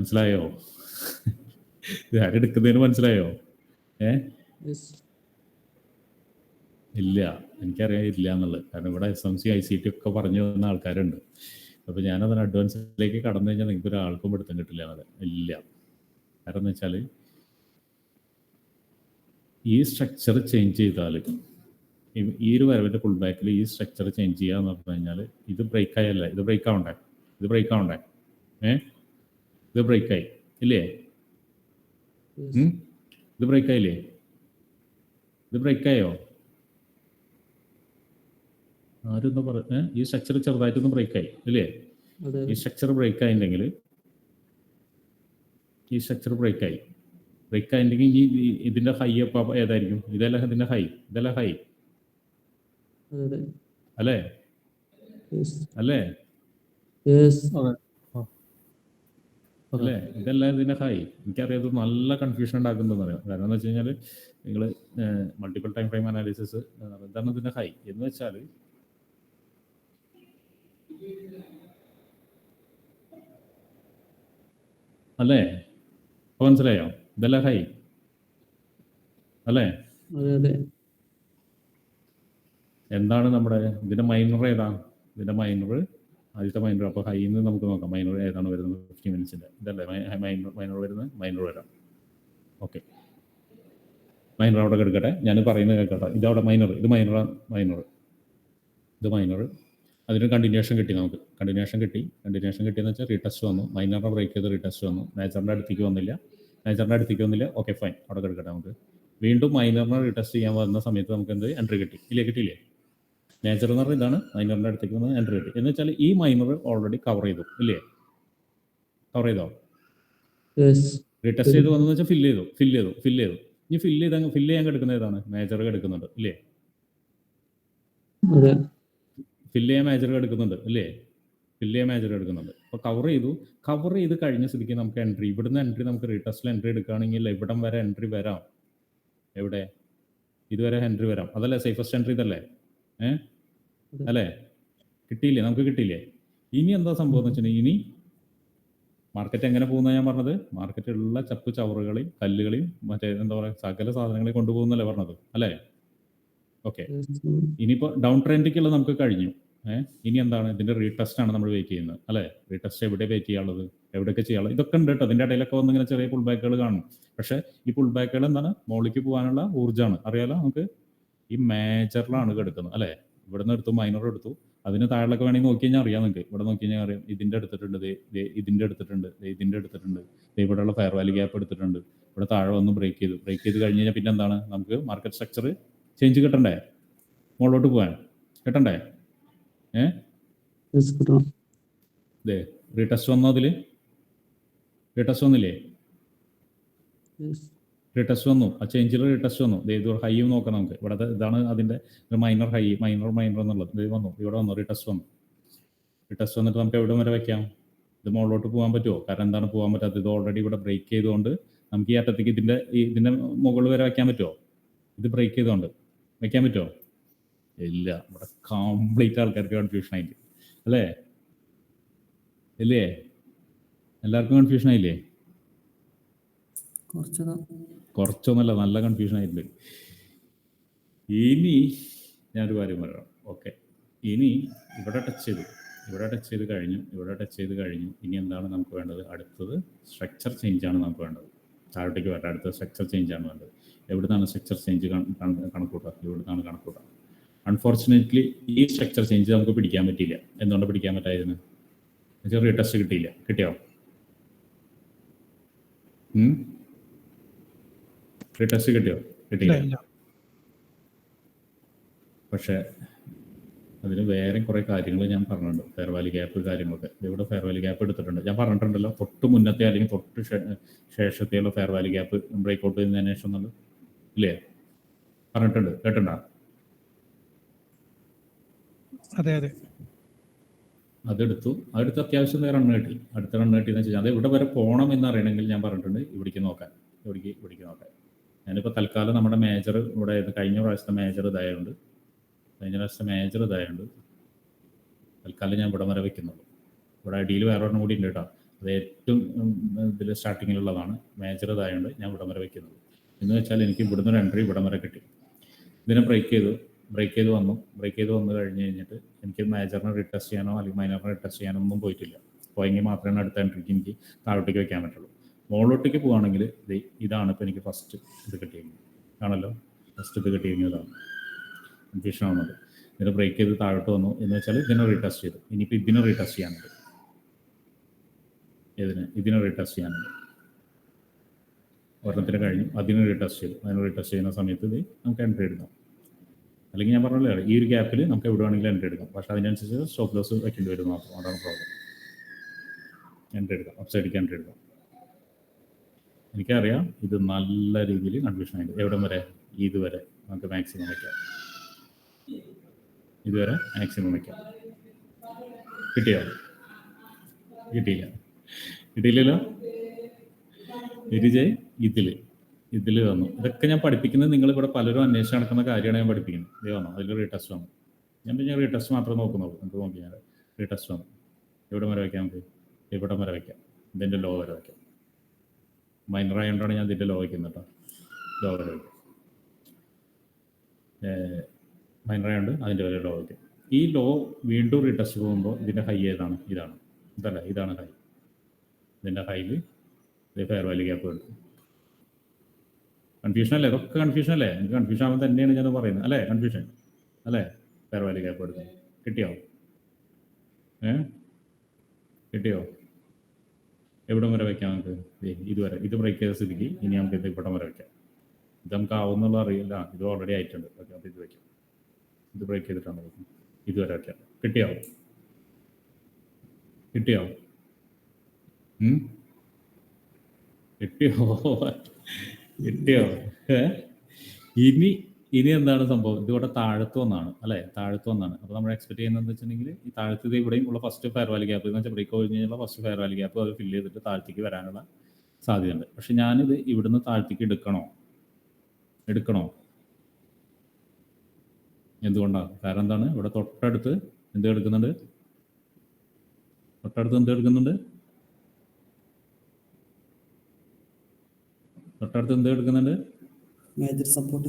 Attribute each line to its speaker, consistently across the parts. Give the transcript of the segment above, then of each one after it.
Speaker 1: മനസ്സിലായോ? ഇത് ആരെടുക്കുന്നതിന് മനസ്സിലായോ? ഏ? ഇല്ല എനിക്കറിയാം ഇല്ല എന്നുള്ളത്. കാരണം ഇവിടെ S M C I C T ഒക്കെ പറഞ്ഞു തന്ന ആൾക്കാരുണ്ട്. അപ്പോൾ ഞാനതിന് അഡ്വാൻസിലേക്ക് കടന്നു കഴിഞ്ഞാൽ നിങ്ങൾക്ക് ഒരാൾക്കും പിടുത്തം കിട്ടില്ല എന്നത് ഇല്ല. കാരണം എന്ന് വെച്ചാൽ ഈ സ്ട്രക്ചർ ചേഞ്ച് ചെയ്താൽ ഈ- ഒരു വരവിന്റെ ഫുൾ ബാക്കിൽ ഈ സ്ട്രക്ചർ ചേഞ്ച് ചെയ്യുക എന്ന് പറഞ്ഞു കഴിഞ്ഞാൽ ഇത് ബ്രേക്ക് ആയല്ല. ഇത് ബ്രേക്ക് ആവണ്ടേ? ഇത് ബ്രേക്ക് ആവണ്ടേ? ഏ? ഇത് ബ്രേക്കായി ഇല്ലേ. ഇത് ബ്രേക്കായില്ലേ ഇത് ബ്രേക്കായോ ആരും പറഞ്ഞ ഈ സ്ട്രക്ചർ ചെറുതായിട്ടൊന്ന് ബ്രേക്കായി ഇല്ലേ? ഈ സ്ട്രക്ചർ ബ്രേക്ക് ആയിട്ടുണ്ടെങ്കിൽ ഈ സ്ട്രക്ചർ ബ്രേക്ക് ആയി. ബ്രേക്ക് ആയിട്ടുണ്ടെങ്കിൽ ഈ ഇതിന്റെ ഹൈ അപ്പം ഏതായിരിക്കും? ഇതല്ല ഇതിന്റെ ഹൈ ഇതല്ല ഹൈ അല്ലേ. അല്ലേ?
Speaker 2: Yes.
Speaker 1: അല്ലേ? ഇതെല്ലാം ഇതിന്റെ ഹൈ എനിക്കറിയാം ഇത് നല്ല കൺഫ്യൂഷൻ ഉണ്ടാക്കുന്നതെന്ന് അറിയാം കാരണം എന്ന് വെച്ച് കഴിഞ്ഞാൽ നിങ്ങൾ മൾട്ടിപ്പിൾ ടൈം ഫ്രെയിം അനാലിസിസ് എന്താണ് ഇതിന്റെ ഹൈ എന്ന് വെച്ചാൽ അല്ലേ? അപ്പൊ മനസ്സിലായോ? ഇതല്ല ഹൈ അല്ലേ? എന്താണ് നമ്മുടെ ഇതിന്റെ മൈനർ ഏതാ? ഇതിന്റെ മൈനർ ആദ്യത്തെ മൈനർ അപ്പോൾ ഹൈയിൽ നിന്ന് നമുക്ക് നോക്കാം. മൈനർ ഏതാണ് വരുന്നത്? ഫിഫ്റ്റി മിനിറ്റ്സിന്റെ ഇതല്ലേ? മൈനർ മൈനർ വരുന്നത്? മൈനർ വരാം. ഓക്കെ മൈനർ അവിടെ കിടക്കട്ടെ. ഞാൻ പറയുന്നത് കേൾക്കട്ടെ. ഇതവിടെ മൈനർ ഇത് മൈനർ മൈനർ ഇത് മൈനർ അതിന് കണ്ടിന്യൂഷൻ കിട്ടി നമുക്ക്. കണ്ടിന്യൂഷൻ കിട്ടി. കണ്ടിന്യൂഷൻ കിട്ടിയെന്ന് വെച്ചാൽ റീടെസ്റ്റ് വന്നു. മൈനറിനെ ബ്രേക്ക് ചെയ്ത് റീടെസ്റ്റ് വന്നു. മേജറിന്റെ അടുത്തേക്ക് വന്നില്ല. മേജറിന്റെ അടുത്തേക്ക് വന്നില്ല. ഓക്കെ ഫൈൻ അവിടെ കിടക്കട്ടെ നമുക്ക്. വീണ്ടും മൈനറിനെ റീടെസ്റ്റ് ചെയ്യാൻ വന്ന സമയത്ത് നമുക്ക് എന്ത്? എൻട്രി കിട്ടി. ഇല്ലേ? കിട്ടിയില്ലേ? മേജർ എന്ന് പറഞ്ഞാൽ ഇതാണ് മൈനറിന്റെ അടുത്തേക്ക് വന്ന് എൻട്രി കിട്ടി എന്ന് വെച്ചാൽ ഈ മൈനർ ഓൾറെഡി കവർ ചെയ്തു ഇല്ലേ? കവർ ചെയ്തോ. റീടെസ്റ്റ് ചെയ്ത് വന്നെന്ന് വെച്ചാൽ ഫില്ല് ചെയ്തു ഫില്ല് ചെയ്തു ഫില്ല് ചെയ്തു. ഇനി ഫില്ല് ചെയ്ത് ഫില്ല് ചെയ്യാൻ കിടക്കുന്ന ഏതാണ്? മേജർ എടുക്കുന്നുണ്ട് ഇല്ലേ? ഫില്ല് ചെയ്യാൻ മേജർ എടുക്കുന്നുണ്ട് ഇല്ലേ? ഫില്ല് ചെയ്യാൻ മേജർ എടുക്കുന്നുണ്ട് അപ്പോൾ കവർ ചെയ്തു. കവർ ചെയ്ത് കഴിഞ്ഞ സ്ഥിതിക്ക് നമുക്ക് എൻട്രി ഇവിടുന്ന് എൻട്രി നമുക്ക് റീടെസ്റ്റിൽ എൻട്രി എടുക്കുകയാണെങ്കിൽ ഇവിടം വരെ എൻട്രി വരാം. എവിടെ? ഇതുവരെ എൻട്രി വരാം. അതല്ലേ സേഫസ്റ്റ് എൻട്രി ഇതല്ലേ? ഏ? അല്ലേ? കിട്ടിയില്ലേ? നമുക്ക് കിട്ടിയില്ലേ? ഇനി എന്താ സംഭവം എന്ന് വെച്ചിട്ടുണ്ടെങ്കിൽ ഇനി മാർക്കറ്റ് എങ്ങനെ പോകുന്ന ഞാൻ പറഞ്ഞത്? മാർക്കറ്റിലുള്ള ചപ്പ് ചവറുകളെയും കല്ലുകളെയും മറ്റേ എന്താ പറയുക സകല സാധനങ്ങളെയും കൊണ്ടുപോകുന്നല്ലേ പറഞ്ഞത്. അല്ലേ? ഓക്കെ ഇനിയിപ്പോ ഡൗൺ ട്രെൻഡിക്കുള്ള നമുക്ക് കഴിഞ്ഞു. ഏഹ് ഇനി എന്താണ്? ഇതിന്റെ റീടെസ്റ്റ് ആണ് നമ്മൾ വെയിറ്റ് ചെയ്യുന്നത്. അല്ലേ? റീടെസ്റ്റ് എവിടെ വെയിറ്റ് ചെയ്യാനുള്ളത്? എവിടെയൊക്കെ ചെയ്യാനുള്ളത്? ഇതൊക്കെ ഉണ്ട് കേട്ടോ. അതിന്റെ ഇടയിലൊക്കെ വന്നിങ്ങനെ ചെറിയ പുൾ ബാക്കുകൾ കാണും. പക്ഷെ ഈ പുൾ ബാക്കുകൾ എന്താണ്? മോളിക്ക് പോകാനുള്ള ഊർജമാണ്. അറിയാലോ നമുക്ക്? ഈ മേജറിലാണ് കിടക്കുന്നത്. അല്ലേ? ഇവിടെ നിന്ന് എടുത്തു മൈനർ എടുത്തു. അതിന് താഴെയൊക്കെ വേണമെങ്കിൽ നോക്കി കഴിഞ്ഞാൽ അറിയാം നിങ്ങൾക്ക്. ഇവിടെ നോക്കി കഴിഞ്ഞാൽ അറിയാം. ഇതിന്റെ എടുത്തിട്ടുണ്ട് ഇതിന്റെ എടുത്തിട്ടുണ്ട് ദേ ഇതിന്റെ എടുത്തിട്ടുണ്ട് ഇവിടെയുള്ള ഫെയർ വാലി ഗ്യാപ്പ് എടുത്തിട്ടുണ്ട്. ഇവിടെ താഴെ വന്ന് ബ്രേക്ക് ചെയ്തു. ബ്രേക്ക് ചെയ്ത് കഴിഞ്ഞ് കഴിഞ്ഞാൽ പിന്നെ എന്താണ്? നമുക്ക് മാർക്കറ്റ് സ്ട്രക്ചർ ചേഞ്ച് കിട്ടണ്ടേ? മുകളിലോട്ട് പോകാൻ കിട്ടണ്ടേ?
Speaker 2: ഏ.
Speaker 1: ഇതേ റീടെസ്റ്റ് വന്നോ അതിൽ റീടെസ്റ്റ് വന്നില്ലേ. റീടെസ്റ്റ് വന്നു. ആ ചേഞ്ചിൽ റീടെസ്റ്റ് വന്നു. ഒരു ഹൈയും നോക്കാം നമുക്ക്. ഇവിടെ ഇതാണ് അതിന്റെ മൈനർ ഹൈ മൈനർ മൈനർ എന്നുള്ളത്. ഇത് വന്നു. ഇവിടെ വന്നു. റീടെസ്റ്റ് വന്നു. റീടെസ്റ്റ് വന്നിട്ട് നമുക്ക് എവിടെ വരെ വെക്കാം? ഇത് മുകളിലോട്ട് പോകാൻ പറ്റുമോ? കാരണം എന്താണ് പോകാൻ പറ്റാത്തത്? ഇത് ഓൾറെഡി ഇവിടെ ബ്രേക്ക് ചെയ്തുകൊണ്ട് നമുക്ക് ഈ അറ്റത്തേക്ക് ഇതിന്റെ ഇതിന്റെ മുകളിൽ വരെ വെക്കാൻ പറ്റുമോ? ഇത് ബ്രേക്ക് ചെയ്തുകൊണ്ട് വെക്കാൻ പറ്റുമോ? ഇല്ല. ഇവിടെ കംപ്ലീറ്റ് ആൾക്കാർക്ക് കൺഫ്യൂഷൻ ആയിട്ട് അല്ലേ? ഇല്ലേ? എല്ലാവർക്കും കൺഫ്യൂഷൻ ആയില്ലേ?
Speaker 2: കുറച്ചൊക്കെ
Speaker 1: കുറച്ചൊന്നുമല്ല നല്ല കൺഫ്യൂഷൻ ആയിട്ടുണ്ട്. ഇനി ഞാനൊരു കാര്യം പറയാം ഓക്കെ ഇനി ഇവിടെ ടച്ച് ചെയ്തു. ഇവിടെ ടച്ച് ചെയ്ത് കഴിഞ്ഞു. ഇവിടെ ടച്ച് ചെയ്ത് കഴിഞ്ഞു. ഇനി എന്താണ് നമുക്ക് വേണ്ടത്? അടുത്തത് സ്ട്രക്ചർ ചേഞ്ച് ആണ് നമുക്ക് വേണ്ടത്. താഴോട്ടേക്ക് വരാം അടുത്ത സ്ട്രക്ചർ ചേഞ്ച് ആണ് വേണ്ടത്. എവിടുന്നാണ് സ്ട്രക്ചർ ചേഞ്ച് കണക്കൂട്ടുക? ഇവിടുന്നാണ് കണക്കൂട്ടുക? അൺഫോർച്ചുനേറ്റ്ലി ഈ സ്ട്രക്ചർ ചേഞ്ച് നമുക്ക് പിടിക്കാൻ പറ്റിയില്ല. എന്തുകൊണ്ട് പിടിക്കാൻ പറ്റായിരുന്നു ചെറിയ ടെസ്റ്റ് കിട്ടിയില്ല. കിട്ടിയോ? ടെസ്റ്റ് കിട്ടിയോ? കിട്ടിയില്ല. പക്ഷെ അതിന് വേറെ കുറേ കാര്യങ്ങൾ ഞാൻ പറഞ്ഞിട്ടുണ്ട്. ഫെയർ വാലി ഗ്യാപ്പ് കാര്യങ്ങളൊക്കെ. ഇവിടെ ഫെയർ വാലി ഗ്യാപ്പ് എടുത്തിട്ടുണ്ട്. ഞാൻ പറഞ്ഞിട്ടുണ്ടല്ലോ തൊട്ട് മുന്നത്തെ അല്ലെങ്കിൽ തൊട്ട് ശേഷത്തെയുള്ള fair value gap break out ചെയ്യുന്നതിന് ശേഷം എന്നുള്ളത് ഇല്ലേ? പറഞ്ഞിട്ടുണ്ട്. കേട്ടിട്ടുണ്ടോ?
Speaker 3: അതെ അതെ.
Speaker 1: അതെടുത്തു. അതെടുത്ത് അത്യാവശ്യം റൺ കിട്ടി. അടുത്ത റൺ കിട്ടി എന്ന് വെച്ചാൽ അത് ഇവിടെ വരെ പോകണം എന്ന് അറിയണമെങ്കിൽ ഞാൻ പറഞ്ഞിട്ടുണ്ട്. ഇവിടേക്ക് നോക്കാൻ. ഇവിടേക്ക് ഇവിടേക്ക് നോക്കാൻ. ഞാനിപ്പോൾ തൽക്കാലം നമ്മുടെ മേജർ ഇവിടെ കഴിഞ്ഞ പ്രാവശ്യത്തെ മേജർ ഇതായതുകൊണ്ട് കഴിഞ്ഞ പ്രാവശ്യത്തെ മേജർ ഇതായതുകൊണ്ട് തൽക്കാലം ഞാൻ ഇവിടെ വരെ വെക്കുന്നുള്ളൂ. ഇവിടെ അടിയിൽ വേറെ ഒരെണ്ണം കൂടി ഉണ്ട് കേട്ടോ. അത് ഏറ്റവും ഇതിൽ സ്റ്റാർട്ടിങ്ങിലുള്ളതാണ് മേജർ ഇതായതുകൊണ്ട് ഞാൻ ഇവിടം വരെ വെക്കുന്നത് എന്ന് വെച്ചാൽ എനിക്ക് ഇവിടുന്ന് ഒരു എൻട്രി ഇവിടം വരെ കിട്ടി. ഇതിനെ ബ്രേക്ക് ചെയ്തു. ബ്രേക്ക് ചെയ്ത് വന്നു. ബ്രേക്ക് ചെയ്ത് വന്നു കഴിഞ്ഞ് കഴിഞ്ഞിട്ട് എനിക്ക് മേജറിനെ റിട്ടസ്റ്റ് ചെയ്യാനോ അല്ലെങ്കിൽ മൈനറിനെ റിട്ടസ്റ്റ് ചെയ്യാനോ ഒന്നും പോയിട്ടില്ല. പോയെങ്കിൽ മാത്രമേ അടുത്ത എൻട്രിക്ക് എനിക്ക് താഴോട്ടേക്ക് വെക്കാൻ പറ്റുള്ളൂ. മുകളിലോട്ടേക്ക് പോവുകയാണെങ്കിൽ ഇത് ഇതാണ് ഇപ്പോൾ എനിക്ക് ഫസ്റ്റ് ഇത് കിട്ടിയിരിക്കുന്നത് ആണല്ലോ ഫസ്റ്റ് ഇത് കിട്ടിയിരിക്കുന്നതാണ് കൺഫ്യൂഷൻ ആവുന്നത്. ഇതിനെ ബ്രേക്ക് ചെയ്ത് താഴോട്ട് വന്നു എന്ന് വെച്ചാൽ ഇതിനെ റീടെസ്റ്റ് ചെയ്തു. ഇനിയിപ്പോൾ ഇതിനെ റീടെസ്റ്റ് ചെയ്യാനുണ്ട്. ഇതിന് ഇതിനെ റീടെസ്റ്റ് ചെയ്യാനുണ്ട്. ഒരെണ്ണത്തിന് കഴിഞ്ഞു. അതിനെ റീടെസ്റ്റ് ചെയ്തു. അതിനെ റീടെസ്റ്റ് ചെയ്യുന്ന സമയത്ത് ഇത് നമുക്ക് എൻട്രി എടുക്കാം. അല്ലെങ്കിൽ ഞാൻ പറഞ്ഞല്ലോ ഈ ഒരു ഗ്യാപ്പിൽ നമുക്ക് എവിടെ വേണമെങ്കിലും എൻട്രി എടുക്കാം. പക്ഷേ അതിനനുസരിച്ച് സ്റ്റോപ്പ് ലോസ് വയ്ക്കേണ്ടി വരും മാത്രം. അതാണ് പ്രോബ്ലം എൻട്രി എടുക്കാം. അപ്സൈഡിക്ക് എൻട്രി എടുക്കാം. എനിക്കറിയാം ഇത് നല്ല രീതിയിൽ കൺഫ്യൂഷൻ ആയിട്ട് എവിടം വരെ? ഇതുവരെ. നമുക്ക് മാക്സിമം വയ്ക്കാം. ഇതുവരെ മാക്സിമം വയ്ക്കാം. കിട്ടിയോ? കിട്ടിയില്ല. കിട്ടിയില്ലല്ലോ? വിജയ് ഇതിൽ. ഇതിൽ വന്നു. ഇതൊക്കെ ഞാൻ പഠിപ്പിക്കുന്നത് നിങ്ങൾ ഇവിടെ പലരും അന്വേഷിച്ച് നടക്കുന്ന കാര്യമാണ് ഞാൻ പഠിപ്പിക്കുന്നത്. ഇത് വന്നു. അതിൽ റീടെസ്റ്റ് വന്നു. ഞാൻ പിന്നെ റീടെസ്റ്റ് മാത്രം നോക്കുന്നുള്ളൂ. നമുക്ക് നോക്കി ഞാൻ റീടെസ്റ്റ് വന്നു. എവിടെ വരെ വയ്ക്കാം നമുക്ക്? എവിടെ വരെ വയ്ക്കാം? ഇതിന്റെ ലോ വരെ വയ്ക്കാം. മൈനർ ആയതുകൊണ്ടാണ് ഞാൻ ഇതിന്റെ ലോ വയ്ക്കുന്നത് കേട്ടോ ലോ വരെ വയ്ക്കാം മൈനർ ആയതുകൊണ്ട് അതിന്റെ വരെ ലോ വയ്ക്കും ഈ ലോ വീണ്ടും റീടെസ്റ്റ് പോകുമ്പോൾ ഇതിന്റെ ഹൈ ഏതാണ്? ഇതാണ്. ഇതല്ല? ഇതാണ് ഹൈ ഇതിന്റെ ഹൈയിൽ ഇത് ഫെയർ വാല്യൂ ഗ്യാപ്പ് കിട്ടും കൺഫ്യൂഷൻ അല്ലേ? ഇതൊക്കെ കൺഫ്യൂഷൻ അല്ലേ? എനിക്ക് കൺഫ്യൂഷൻ ആകുമ്പോൾ തന്നെയാണ് ഞാൻ പറയുന്നത്. അല്ലേ? കൺഫ്യൂഷൻ അല്ലേ? ഫെയർ വാല്യൂ ഗ്യാപ്പ് എടുക്കാം കിട്ടിയോ? ഏ? കിട്ടിയോ? എവിടെ വരെ വെക്കാം നമുക്ക് ഇതുവരെ ഇത് ബ്രേക്ക് ചെയ്ത സ്ഥിതിക്ക് ഇനി നമുക്ക് ഇത് ഇവിടം വരെ വെക്കാം. ഇത് നമുക്ക് ആവുന്നുള്ള അറിയില്ല. ഇത് ഓൾറെഡി ആയിട്ടുണ്ട്. ഓക്കെ അപ്പോൾ ഇത് വെക്കാം. ഇത് ബ്രേക്ക് ചെയ്തിട്ടാണ് വെക്കുന്നത് ഇതുവരെ വെക്കാം. കിട്ടിയാവും. കിട്ടിയാവും? കിട്ടിയോ? കിട്ടിയോ? ഇനി ഇനി എന്താണ് സംഭവം? ഇതിവിടെ താഴത്ത് വന്നാണ് അല്ലെ? താഴത്ത് വന്നാണ് അപ്പോൾ നമ്മൾ എക്സ്പെക്ട് ചെയ്യുന്നത് വെച്ചിട്ടുണ്ടെങ്കിൽ ഈ താഴത്ത് ഇവിടെയും ഉള്ള ഫസ്റ്റ് ഫെയർ വാലി ഗ്യാപ്പ് എന്ന് വെച്ചാൽ ബ്രേക്ക് കഴിഞ്ഞ് കഴിഞ്ഞാൽ ഫസ്റ്റ് ഫെയർ വാലി ഗ്യാപ്പ് അത് ഫില്ല് ചെയ്തിട്ട് താഴത്തേക്ക് വരാനുള്ള സാധ്യതയുണ്ട്. പക്ഷെ ഞാനിത് ഇവിടുന്ന് താഴത്തേക്ക് എടുക്കണോ? എടുക്കണോ? എന്തുകൊണ്ടാണ് കാരണം എന്താണ്? ഇവിടെ തൊട്ടടുത്ത് എന്ത് എടുക്കുന്നുണ്ട്? തൊട്ടടുത്ത് എന്ത് എടുക്കുന്നുണ്ട്? തൊട്ടടുത്ത് എന്ത് എടുക്കുന്നുണ്ട്?
Speaker 3: Major support.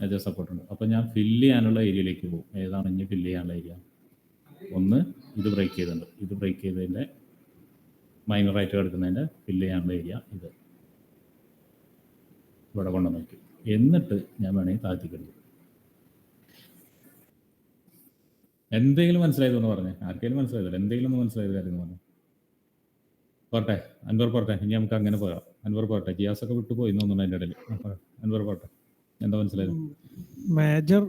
Speaker 1: മേജർ സപ്പോർട്ട് ഉണ്ട് അപ്പോൾ ഞാൻ ഫില്ല് ചെയ്യാനുള്ള ഏരിയയിലേക്ക് പോകും. ഏതാണ് ഇനി ഫില്ല് ചെയ്യാനുള്ള ഏരിയ ഒന്ന് ഇത് ബ്രേക്ക് ചെയ്തിട്ടുണ്ട്. ഇത് ബ്രേക്ക് ചെയ്തതിന്റെ മൈനറായിട്ട് കിടക്കുന്നതിന്റെ ഫില്ല് ചെയ്യാനുള്ള ഏരിയ ഇത്. ഇവിടെ കൊണ്ടു വയ്ക്കും എന്നിട്ട് ഞാൻ വേണമെങ്കിൽ താഴ്ത്തിക്കെടുക്കും എന്തെങ്കിലും മനസ്സിലായതെന്ന് പറഞ്ഞേ. ആർക്കെങ്കിലും മനസ്സിലായതല്ല? എന്തെങ്കിലും ഒന്ന് മനസ്സിലായത് കാര്യം പറഞ്ഞു. പോട്ടെ അൻവർ പോട്ടെ ഇനി നമുക്ക് അങ്ങനെ പോകാം. അൻവർ പോട്ടെ ജിയാസൊക്കെ വിട്ടുപോയി എന്നൊന്നും അതിന്റെ ഇടയിൽ. അൻവർ പോട്ടെ. എന്താ മനസ്സിലായത്?
Speaker 4: Major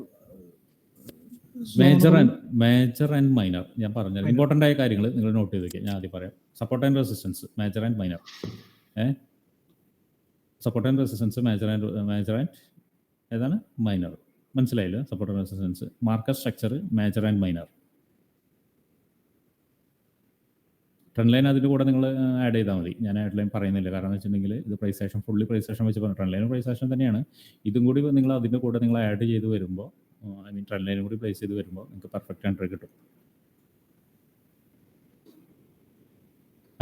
Speaker 1: major and major and minor. ഞാൻ പറഞ്ഞത് ഇമ്പോർട്ടന്റ് ആയ കാര്യങ്ങൾ നിങ്ങൾ നോട്ട് ചെയ്ത് ഞാൻ ആദ്യം പറയാം. Support and resistance major and minor ഏ? Support and resistance major and major and ഏതാണ്? മൈനർ മനസ്സിലായില്ല? Support and resistance market structure major and minor trend line അതിന്റെ കൂടെ നിങ്ങൾ ആഡ് ചെയ്താൽ മതി. ഞാൻ ആഡ് ലൈൻ പറയുന്നില്ല. കാരണം എന്ന് വെച്ചിട്ടുണ്ടെങ്കിൽ ഇത് price action fully price action വെച്ച് പറഞ്ഞു. ട്രെൻഡ് ലൈനും പ്രൈസ് സ്റ്റേഷൻ തന്നെയാണ്. ഇതും കൂടി നിങ്ങൾ അതിന്റെ കൂടെ നിങ്ങൾ ആഡ് ചെയ്ത് വരുമ്പോൾ ഐ മീൻ ട്രെൻഡ് ലൈനും കൂടി പ്ലേസ് ചെയ്ത് വരുമ്പോൾ നിങ്ങൾക്ക് പെർഫെക്റ്റ് എൻട്രി കിട്ടും.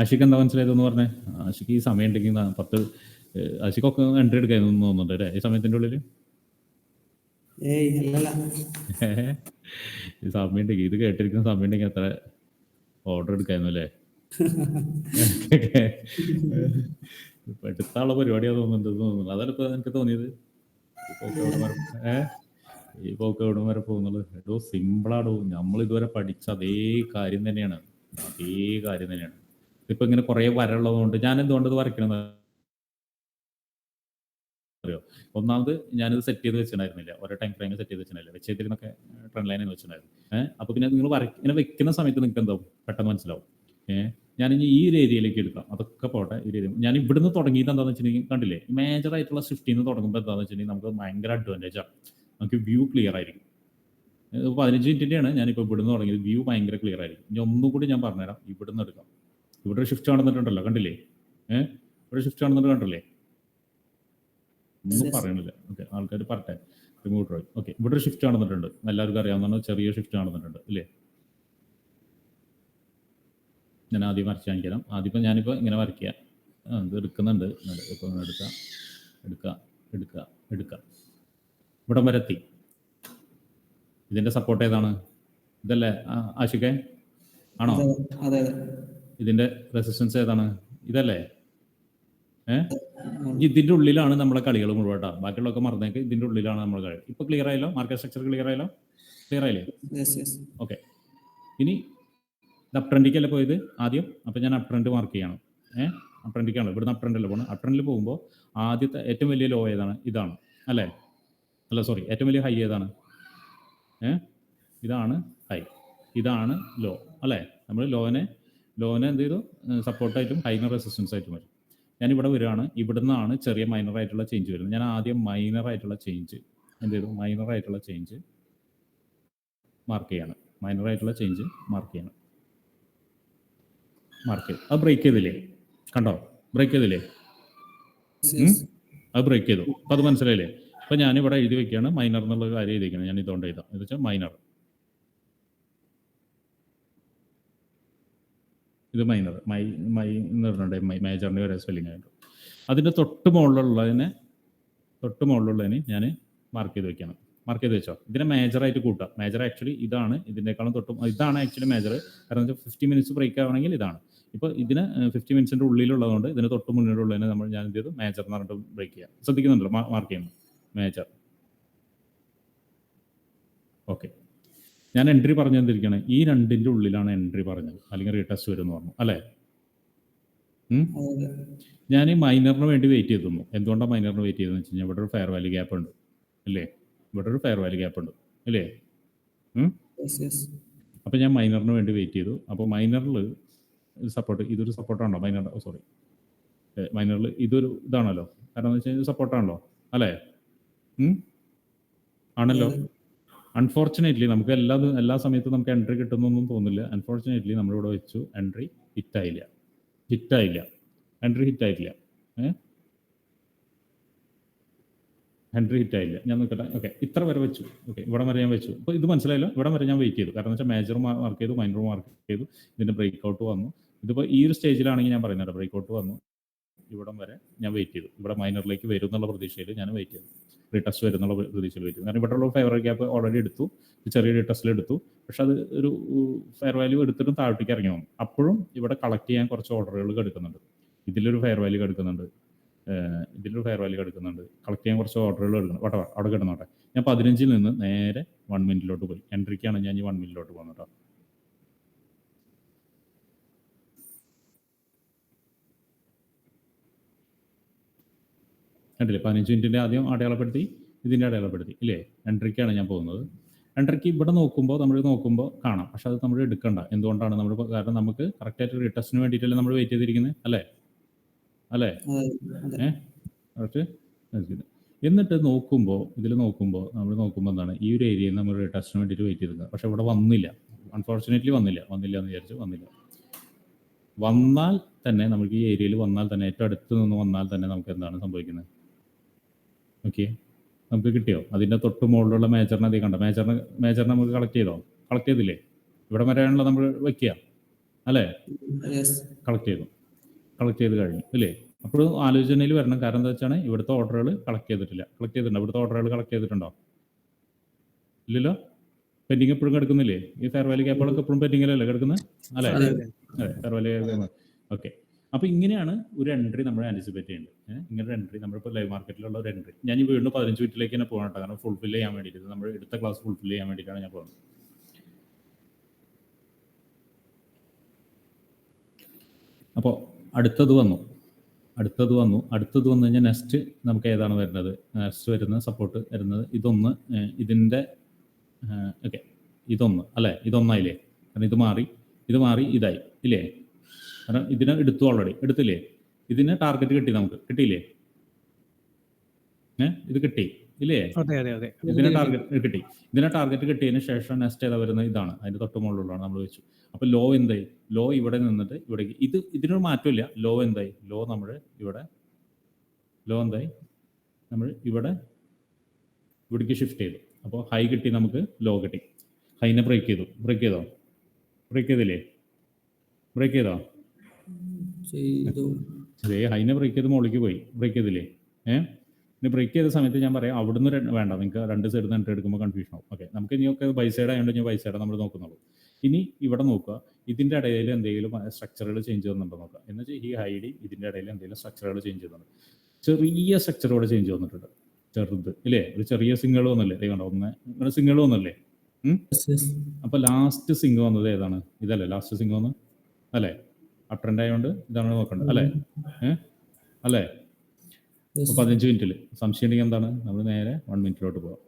Speaker 1: ആഷിക്ക് എന്താ മനസ്സിലായതെന്ന് പറഞ്ഞേ? ആഷിക്ക് ഈ സമയം ഉണ്ടെങ്കിൽ പത്ത് ആഷിക്കൊക്കെ എൻട്രി എടുക്കാമെന്ന് തോന്നുന്നുണ്ട് അല്ലേ? ഈ സമയത്തിന്റെ ഉള്ളിൽ ഈ സമയം ഉണ്ടെങ്കിൽ ഇത് കേട്ടിരിക്കുന്ന സമയം ഉണ്ടെങ്കിൽ അത്ര ഓർഡർ എടുക്കായിരുന്നു അല്ലേ? എടുത്താനുള്ള പരിപാടിയാ തോന്നുന്നുണ്ട് തോന്നുന്നു അതാണ് ഇപ്പൊ എനിക്ക് തോന്നിയത്. ഈ പോക്ക് എവിടം വരെ പോകുന്നുള്ളത്? ഏതോ സിമ്പിളാടോ നമ്മൾ ഇതുവരെ പഠിച്ച അതേ കാര്യം തന്നെയാണ്. അതേ കാര്യം തന്നെയാണ്. ഇപ്പൊ ഇങ്ങനെ കുറെ വരള്ളതുകൊണ്ട് ഞാൻ എന്തുകൊണ്ട് വരയ്ക്കണം അറിയോ? ഒന്നാമത് ഞാനിത് സെറ്റ് ചെയ്ത് വെച്ചിട്ടുണ്ടായിരുന്നില്ല. ഓരോ ടൈം ഫ്രെയിമിൽ സെറ്റ് ചെയ്ത് വെച്ചിട്ടുണ്ടായില്ല വെച്ചേതിരുന്നൊക്കെ ട്രെൻഡ് ലൈനിൽ വെച്ചിട്ടുണ്ടായിരുന്നു. ഏഹ് അപ്പൊ പിന്നെ നിങ്ങൾ വരയ്ക്കുന്ന വെക്കുന്ന സമയത്ത് നിങ്ങൾക്ക് എന്താവും പെട്ടെന്ന് മനസ്സിലാവും. ഏഹ് ഞാനിനി ഈ ഒരു ഏരിയയിലേക്ക് എടുക്കാം. അതൊക്കെ പോട്ടെ ഈ ഏരിയ ഞാൻ ഇവിടുന്ന് തുടങ്ങിയിട്ട് എന്താണെന്ന് വെച്ചിട്ടുണ്ടെങ്കിൽ കണ്ടില്ലേ? മേജർ ആയിട്ടുള്ള സ്വിഫ്റ്റിൽ നിന്ന് തുടങ്ങുമ്പോൾ എന്താണെന്ന് വെച്ചിട്ടുണ്ടെങ്കിൽ നമുക്ക് ഭയങ്കര അഡ്വാന്റേജ് ആണ് നമുക്ക് വ്യൂ ക്ലിയർ ആയിരിക്കും. പതിനഞ്ച് മിനിറ്റിന്റെയാണ് ഞാനിപ്പോൾ ഇവിടുന്ന് തുടങ്ങിയത്. വ്യൂ ഭയങ്കര ക്ലിയർ ആയിരിക്കും. ഇനി ഒന്നും കൂടി ഞാൻ പറഞ്ഞുതരാം. ഇവിടുന്ന് എടുക്കാം. ഇവിടെ ഷിഫ്റ്റ് നടന്നിട്ടുണ്ടല്ലോ കണ്ടില്ലേ? ഏഹ് ഇവിടെ ഷിഫ്റ്റ് നടന്നിട്ട് കണ്ടില്ലേ? ഒന്നും. പറയണില്ല. ഓക്കെ ആൾക്കാർ പറട്ടെ. റിമോട്ട് ഓക്കെ ഇവിടെ ഷിഫ്റ്റ് നടന്നിട്ടുണ്ട് എല്ലാവർക്കും അറിയാവുന്നതാണ് ചെറിയ ഷിഫ്റ്റ് നടന്നിട്ടുണ്ട് ഇല്ലേ ഞാൻ ആദ്യം വരച്ച് കാണിക്കാം. ആദ്യം ഇപ്പം ഞാനിപ്പോൾ ഇങ്ങനെ വരയ്ക്കുക. ഇത് എടുക്കുന്നുണ്ട്. ഇപ്പോൾ എടുക്കുക. എടുക്കുക. എടുക്കുക. എടുക്കുക. ഇവിടം വരെ എത്തി. ഇതിന്റെ സപ്പോർട്ട് ഏതാണ്? ഇതല്ലേ? ആശിക്കേ? ആണോ? ഇതിന്റെ റെസിസ്റ്റൻസ് ഏതാണ്? ഇതല്ലേ? ഏഹ് ഇതിന്റെ ഉള്ളിലാണ് നമ്മളെ കളികൾ മുഴുവൻ കേട്ടോ. ബാക്കിയുള്ളതൊക്കെ മറന്നേക്ക് ഇതിന്റെ ഉള്ളിലാണ് നമ്മളെ കളി. ഇപ്പോൾ ക്ലിയർ ആയല്ലോ? മാർക്കറ്റ് സ്ട്രക്ചർ ക്ലിയർ ആയല്ലോ? ക്ലിയർ ആയില്ലേ? ഓക്കെ ഇനി ഇത് അപ് ട്രെൻഡിക്കല്ലേ പോയത് ആദ്യം? അപ്പോൾ ഞാൻ അപ് ട്രെൻഡ് മാർക്ക് ചെയ്യണം. ഏഹ് അപ് ട്രെൻഡിക്കാണല്ലോ ഇവിടുന്ന് അപ് ട്രെൻഡിൽ പോകണം അപ് ട്രെൻഡിൽ പോകുമ്പോൾ ആദ്യത്തെ ഏറ്റവും വലിയ ലോ ഏതാണ്? ഇതാണ്. അല്ലേ? അല്ല സോറി ഏറ്റവും വലിയ ഹൈ ഏതാണ്? ഏ? ഇതാണ് ഹൈ ഇതാണ് ലോ അല്ലേ? നമ്മൾ ലോനെ ലോനെ എന്ത് ചെയ്തു? സപ്പോർട്ടായിട്ടും ഹൈന റെസിസ്റ്റൻസ് ആയിട്ടും വരും. ഞാൻ ഇവിടെ വരികയാണ്. ഇവിടുന്നാണ് ചെറിയ മൈനർ ആയിട്ടുള്ള ചേഞ്ച് വരുന്നത്. ഞാൻ ആദ്യം മൈനർ ആയിട്ടുള്ള ചേഞ്ച് എന്ത് ചെയ്തു? മൈനർ ആയിട്ടുള്ള ചേഞ്ച് മാർക്ക് ചെയ്യാണ്. മൈനർ ആയിട്ടുള്ള ചേഞ്ച് മാർക്ക് ചെയ്യണം. മാർക്ക് അത് ബ്രേക്ക് ചെയ്തില്ലേ? കണ്ടോ? ബ്രേക്ക് ചെയ്തില്ലേ? അത് ബ്രേക്ക് ചെയ്തു. അപ്പൊ അത് മനസ്സിലായില്ലേ? അപ്പൊ ഞാൻ ഇവിടെ എഴുതി വെക്കുകയാണ് മൈനർ എന്നുള്ള കാര്യം എഴുതിയിരിക്കണം ഞാൻ ഇതുകൊണ്ട് എഴുതാം. എന്ന് വെച്ചാൽ മൈനർ ഇത് മൈനർ മൈ മൈ എന്ന് പറഞ്ഞിട്ടുണ്ട്. മൈ മേജറിന്റെ ഒരേ സ്പെല്ലിംഗ് ആയിട്ട്. അതിന്റെ തൊട്ട് മുകളിലുള്ളതിനെ തൊട്ട് മുകളിലുള്ളതിന് ഞാൻ മാർക്ക് ചെയ്ത് വെക്കണം മാർക്ക് ചെയ്ത് വെച്ചോ. ഇതിനെ മേജറായിട്ട് കൂട്ടുക. മേജർ ആക്ച്വലി ഇതാണ് ഇതിനേക്കാളും തൊട്ടും ഇതാണ് ആക്ച്വലി മേജർ കാരണം വെച്ചാൽ ഫിഫ്റ്റി മിനിറ്റ്സ് ബ്രേക്ക് ആവണമെങ്കിൽ ഇതാണ്. ഇപ്പോൾ ഇതിന് ഫിഫ്റ്റി മിനിറ്റ്സിന്റെ ഉള്ളിലുള്ളതുകൊണ്ട് ഇതിന് തൊട്ട് മുന്നിലുള്ളതിനെ നമ്മൾ ഞാൻ എന്ത് ചെയ്തു മേജർ എന്ന് പറഞ്ഞിട്ട് ബ്രേക്ക് ചെയ്യാം. ശ്രദ്ധിക്കുന്നുണ്ടല്ലോ? മാർക്ക് ചെയ്യുന്നു. മേജർ ഓക്കെ ഞാൻ എൻട്രി പറഞ്ഞു തന്നിരിക്കുകയാണ് ഈ രണ്ടിന്റെ ഉള്ളിലാണ് എൻട്രി പറഞ്ഞത്. അല്ലെങ്കിൽ റീടെസ്റ്റ് വരും എന്ന് പറഞ്ഞു. അല്ലേ? ഞാൻ ഈ മൈനറിന് വേണ്ടി വെയിറ്റ് ചെയ്തിരുന്നു. എന്തുകൊണ്ടാണ് മൈനറിന് വെയിറ്റ് ചെയ്തതെന്ന് വെച്ച് കഴിഞ്ഞാൽ ഇവിടെ ഒരു ഫെയർ വാല്യൂ ഗ്യാപ്പ് ഉണ്ട്. അല്ലേ? ഇവിടെ ഒരു ഫെയർ വാല്യൂ ഗ്യാപ്പ് ഉണ്ട് അല്ലേ അപ്പൊ ഞാൻ മൈനറിന് വേണ്ടി വെയിറ്റ് ചെയ്തു. അപ്പോൾ മൈനറിൽ സപ്പോർട്ട് ഇതൊരു സപ്പോർട്ടാണല്ലോ മൈനർ സോറി മൈനറിൽ ഇതൊരു ഇതാണല്ലോ. കാരണം എന്ന് വെച്ച് കഴിഞ്ഞാൽ സപ്പോർട്ടാണല്ലോ അല്ലേ? ആണല്ലോ? അൺഫോർച്ചുനേറ്റ്ലി നമുക്ക് എല്ലാ എല്ലാ സമയത്തും നമുക്ക് എൻട്രി കിട്ടുന്നൊന്നും തോന്നില്ല. അൺഫോർച്ചുനേറ്റ്ലി നമ്മളിവിടെ വെച്ചു. എൻട്രി ഹിറ്റായില്ല ഹിറ്റായില്ല എൻട്രി ഹിറ്റായിട്ടില്ല ഏഹ് ഹെൻറി ഹിറ്റ് ഞാൻ നോക്കട്ടെ. ഓക്കെ ഇത്ര വരെ വെച്ചു. ഓക്കെ ഇവിടെ വരെ ഞാൻ വെച്ചു. അപ്പോൾ ഇത് മനസ്സിലായല്ലോ? ഇവിടെ വരെ ഞാൻ വെയിറ്റ് ചെയ്തു. കാരണം വെച്ചാൽ മേജർ മാർക്ക് ചെയ്തു മൈനർ മാർക്ക് ചെയ്തു. ഇതിന്റെ ബ്രേക്ക് ഔട്ട് വന്നു. ഇതിപ്പോൾ ഈ ഒരു സ്റ്റേജിലാണെങ്കിൽ ഞാൻ പറയുന്നത് ബ്രേക്ക് ഔട്ട് വന്നു. ഇവിടം വരെ ഞാൻ വെയിറ്റ് ചെയ്തു. ഇവിടെ മൈനറിലേക്ക് വരും എന്നുള്ള പ്രതീക്ഷയിൽ ഞാൻ വെയിറ്റ് ചെയ്തു. റീടെസ്റ്റ് വരും എന്നുള്ള പ്രതീക്ഷയിൽ വെയിറ്റ് ചെയ്തു. കാരണം ഇവിടെ ഉള്ള ഫെയർ ഗ്യാപ്പ് ഓൾറെഡി എടുത്തു. ചെറിയ റീടെസ്റ്റിൽ എടുത്തു. പക്ഷെ അത് ഒരു ഫെയർ വാല്യൂ എടുത്തിട്ടും താഴ്ത്തേക്ക് ഇറങ്ങി വന്നു. അപ്പോഴും ഇവിടെ കളക്ട് ചെയ്യാൻ കുറച്ച് ഓർഡറുകൾ എടുക്കുന്നുണ്ട്. ഇതിലൊരു ഫെയർ വാല്യൂ എടുക്കുന്നുണ്ട് ഇതിലൊരു ഫെയർ വാല്യൂ എടുക്കുന്നുണ്ട് കളക്ട് ചെയ്യാൻ കുറച്ച് ഓർഡറുകൾ എടുക്കണം വട്ടവ അവിടെ കിടന്നോട്ടെ. ഞാൻ പതിനഞ്ചിൽ നിന്ന് നേരെ വൺ മിനിറ്റിലോട്ട് പോയി. എൻട്രിക്കാണ് ഞാൻ ഈ വൺ മിനിറ്റിലോട്ട് പോകുന്നത് കേട്ടോ കണ്ടില്ലേ? പതിനഞ്ച് മിനിറ്റിന്റെ ആദ്യം അടയാളപ്പെടുത്തി ഇതിന്റെ അടയാളപ്പെടുത്തി. ഇല്ലേ? എൻട്രിക്കാണ് ഞാൻ പോകുന്നത്. എൻട്രിക്ക് ഇവിടെ നോക്കുമ്പോൾ നമ്മൾ നോക്കുമ്പോൾ കാണാം. പക്ഷെ അത് നമ്മൾ എടുക്കണ്ട. എന്തുകൊണ്ടാണ്? നമ്മൾ കാരണം നമുക്ക് കറക്റ്റായിട്ട് റിട്ടസ്റ്റിന് വേണ്ടിയിട്ടല്ലേ നമ്മൾ വെയിറ്റ് ചെയ്തിരിക്കുന്നത് അല്ലേ? അല്ലേ? എന്നിട്ട് നോക്കുമ്പോൾ ഇതിൽ നോക്കുമ്പോൾ നമ്മൾ നോക്കുമ്പോൾ എന്താണ് ഈ ഒരു ഏരിയയിൽ നമ്മൾ ടെസ്റ്റിന് വേണ്ടിയിട്ട് വെയിറ്റ് ചെയ്തിരുന്നത്. പക്ഷെ ഇവിടെ വന്നില്ല. അൺഫോർച്ചുനേറ്റ്ലി വന്നില്ല. വന്നില്ല എന്ന് വിചാരിച്ച് വന്നില്ല. വന്നാൽ തന്നെ നമുക്ക് ഈ ഏരിയയിൽ വന്നാൽ തന്നെ ഏറ്റവും അടുത്ത് നിന്ന് വന്നാൽ തന്നെ നമുക്ക് എന്താണ് സംഭവിക്കുന്നത്? ഓക്കെ നമുക്ക് കിട്ടിയോ? അതിന്റെ തൊട്ട് മുകളിലുള്ള മേജറിനെ അധികം കണ്ടോ? മേജറിനെ മേജറിനെ നമുക്ക് കളക്ട് ചെയ്തോ? കളക്ട് ചെയ്തില്ലേ? ഇവിടെ വരെയാണല്ലോ നമ്മൾ വെക്കുക. അല്ലേ? കളക്ട് ചെയ്തു. കളക്ട് ചെയ്ത് കഴിഞ്ഞു അല്ലേ? അപ്പോഴും ആലോചനയിൽ വരണം. കാരണം എന്താ വെച്ചാൽ ഇവിടുത്തെ ഓർഡറുകൾ കളക്ട് ചെയ്തിട്ടില്ല. കളക്ട് ചെയ്തിട്ടുണ്ടോ? ഇവിടുത്തെ ഓർഡറുകൾ കളക്ട് ചെയ്തിട്ടുണ്ടോ? ഇല്ലല്ലോ? പെൻഡിങ് എപ്പോഴും കിടക്കുന്നില്ലേ? ഈ ഫെയർ വാലി ക്യാപ്പുകളൊക്കെ എപ്പോഴും പെൻഡിങ്ങിലല്ലേ കിടക്കുന്നത് അല്ലേ?
Speaker 3: അതെ
Speaker 1: ഫെയർ ഓക്കെ അപ്പൊ ഇങ്ങനെയാണ് ഒരു എൻട്രി നമ്മൾ ആന്റിസിപ്പേറ്റ് ചെയ്യേണ്ടത്. ഇങ്ങനെ ഒരു എൻട്രി നമ്മളിപ്പോൾ ലൈവ് മാർക്കറ്റിലുള്ള ഒരു എൻട്രി ഞാൻ ഈ വീണ്ടും പതിനഞ്ച് മിനിറ്റിലേക്ക് തന്നെ പോകണം കേട്ടോ. കാരണം ഫുൾഫിൽ ചെയ്യാൻ വേണ്ടിയിട്ട്. നമ്മൾ എടുത്ത ക്ലാസ് ഫുൾഫിൽ ചെയ്യാൻ വേണ്ടിയിട്ടാണ് ഞാൻ പോകുന്നത്. അപ്പോൾ അടുത്തത് വന്നു. അടുത്തത് വന്നു. അടുത്തത് വന്നു കഴിഞ്ഞാൽ നെക്സ്റ്റ് നമുക്ക് ഏതാണ് വരുന്നത്? നെക്സ്റ്റ് വരുന്ന സപ്പോർട്ട് വരുന്നത് ഇതൊന്ന് ഇതിന്റെ ഓക്കെ ഇതൊന്ന് അല്ലേ? ഇതൊന്നായില്ലേ? കാരണം ഇത് മാറി ഇത് മാറി ഇതായി ഇല്ലേ? കാരണം ഇതിനെ എടുത്തു ഓൾറെഡി എടുത്തില്ലേ? ഇതിന് ടാർഗറ്റ് കിട്ടി നമുക്ക്. കിട്ടിയില്ലേ? ഏ ഇത് കിട്ടി. ഇല്ലേ? ഇതിനെ ടാർഗറ്റ് കിട്ടി. ഇതിനെ ടാർഗറ്റ് കിട്ടിയതിന് ശേഷം നെക്സ്റ്റ് ഏതാ വരുന്നത് ഇതാണ്. അതിന്റെ തൊട്ട് മുകളിലുള്ളതാണ് നമ്മൾ വെച്ചു. അപ്പൊ ലോ എന്തായി? ലോ ഇവിടെ നിന്നിട്ട് ഇവിടേക്ക് ഇത് ഇതിനൊരു മാറ്റമില്ല. ലോ എന്തായി? ലോ നമ്മൾ ഇവിടെ ലോ എന്തായി? നമ്മൾ ഇവിടെ ഇവിടേക്ക് ഷിഫ്റ്റ് ചെയ്തു. അപ്പോൾ ഹൈ കിട്ടി നമുക്ക് ലോ കിട്ടി. ഹൈനെ ബ്രേക്ക് ചെയ്തു. ബ്രേക്ക് ചെയ്തോ? ബ്രേക്ക് ചെയ്തില്ലേ? ബ്രേക്ക് ചെയ്തോ?
Speaker 2: ചെയ്തു.
Speaker 1: അതേ ഹൈനെ ബ്രേക്ക് ചെയ്ത് മുകളിലേക്ക് പോയി. ബ്രേക്ക് ചെയ്തില്ലേ? ഏഹ് ഇനി ബ്രേക്ക് ചെയ്ത സമയത്ത് ഞാൻ പറയാം അവിടുന്ന് വേണ്ട നിങ്ങൾക്ക് രണ്ട് സൈഡിൽ നിന്ന് എൻട്രി എടുക്കുമ്പോൾ കൺഫ്യൂഷൻ ആവും. ഓക്കെ നമുക്ക് ഇനിയൊക്കെ ബൈ സൈഡ് ആയതുകൊണ്ട് ഞാൻ ബൈ സൈഡ് നമ്മൾ നോക്കുന്നുള്ളൂ. ഇനി ഇവിടെ നോക്കുക ഇതിന്റെ ഇടയിൽ എന്തെങ്കിലും സ്ട്രക്ചറുകൾ ചേഞ്ച് ചെയ്യുന്നുണ്ടോ നോക്കുക. എന്ന് വെച്ചാൽ ഈ ഹൈഡി ഇതിന്റെ ഇടയിൽ എന്തെങ്കിലും സ്ട്രക്ചറുകൾ ചേഞ്ച് ചെയ്യുന്നുണ്ട് ചെറിയ സ്ട്രക്ചറോടെ ചേഞ്ച് വന്നിട്ടുണ്ട്. ചെറുത് ഇല്ലേ? ഒരു ചെറിയ സിംഗിൾ വന്നല്ലേ? കണ്ടോ ഒന്ന് ഇങ്ങനെ സിംഗിൾ വന്നല്ലേ? അപ്പൊ ലാസ്റ്റ് സിംഗ് വന്നത് ഏതാണ്? ഇതല്ലേ ലാസ്റ്റ് സിംഗ് വന്ന്? അല്ലേ? അപ് ട്രെൻഡ് ആയതുകൊണ്ട് ഇതാണ് നോക്കേണ്ടത് അല്ലേ? ഏഹ് അല്ലേ? പതിനഞ്ച് മിനിറ്റിൽ സംശയം ഉണ്ടെങ്കിൽ എന്താണ്? നമ്മൾ നേരെ വൺ മിനിറ്റിലോട്ട് പോകാം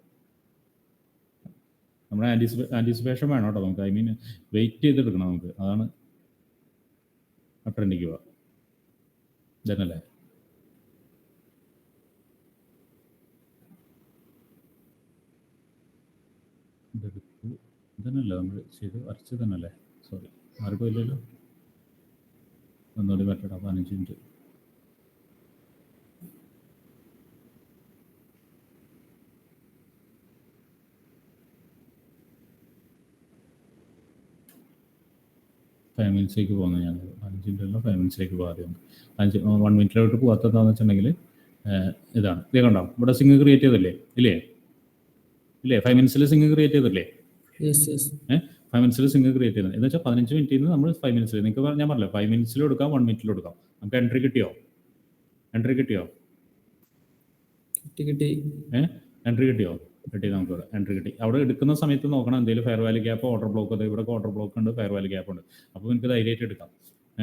Speaker 1: നമ്മുടെ ആന്റിസിപ്പേ ആന്റിസിപ്പേഷൻ വേണം കേട്ടോ നമുക്ക്. ഐ മീൻ വെയിറ്റ് ചെയ്തെടുക്കണം നമുക്ക്. അതാണ് അട്ടൻഡിക്ക് പോവാം. ഇതന്നല്ലേ ഇതെടുത്തു. ഇതന്നല്ലേ നമ്മൾ ചെയ്ത് വരച്ച് തന്നെയല്ലേ സോറി മാറിപ്പോയില്ലല്ലോ ഒന്നുകൂടി പറ്റട്ടോ പതിനഞ്ച് മിനിറ്റ്. ഫൈവ് മിനിറ്റ്സിലേക്ക് പോകുന്നത് ഞാൻ. അഞ്ച് മിനിറ്റല്ല ഫൈവ് മിനിറ്റ്സിലേക്ക് പോകാതെയാണ് അഞ്ച് വൺ മിനിറ്റിലോട്ട് പോകാത്തതാന്ന് വെച്ചിട്ടുണ്ടെങ്കിൽ ഇതാണ്. ഇതേ കണ്ടോ? ഇവിടെ സിംഗ് ക്രിയേറ്റ് ചെയ്തല്ലേ ഇല്ലേ? ഇല്ലേ? ഫൈവ് മിനിറ്റ്സിൽ സിംഗ് ക്രിയേറ്റ് ചെയ്തല്ലേ ഫൈവ് മിനിറ്റ്സിൽ സിംഗ് ക്രിയേറ്റ് ചെയ്യുന്നത് എന്ന് വെച്ചാൽ പതിനഞ്ച് മിനിറ്റിൽ നിന്ന് നമ്മൾ ഫൈവ് മിനിറ്റ്സിൽ നിങ്ങൾക്ക് ഞാൻ പറഞ്ഞില്ല? ഫൈവ് മിനിറ്റ്സിൽ എടുക്കാം വൺ മിനിറ്റിൽ എടുക്കാം നമുക്ക് എൻട്രി കിട്ടിയോ? എൻട്രി കിട്ടിയോ?
Speaker 2: കിട്ടി കിട്ടി.
Speaker 1: ഏഹ് എൻട്രി കിട്ടിയോ? കിട്ടി നമുക്ക് എൻട്രി കിട്ടി. അവിടെ എടുക്കുന്ന സമയത്ത് നോക്കണം എന്തെങ്കിലും fair value gap order block അതെ ഇവിടെ ഓർഡർ ബ്ലോക്ക് ഉണ്ട് ഫെയർ വാല്യൂ ഗ്യാപ്പ് ഉണ്ട്. അപ്പോൾ നിങ്ങൾക്ക് ധൈര്യമായിട്ട് എടുക്കാം.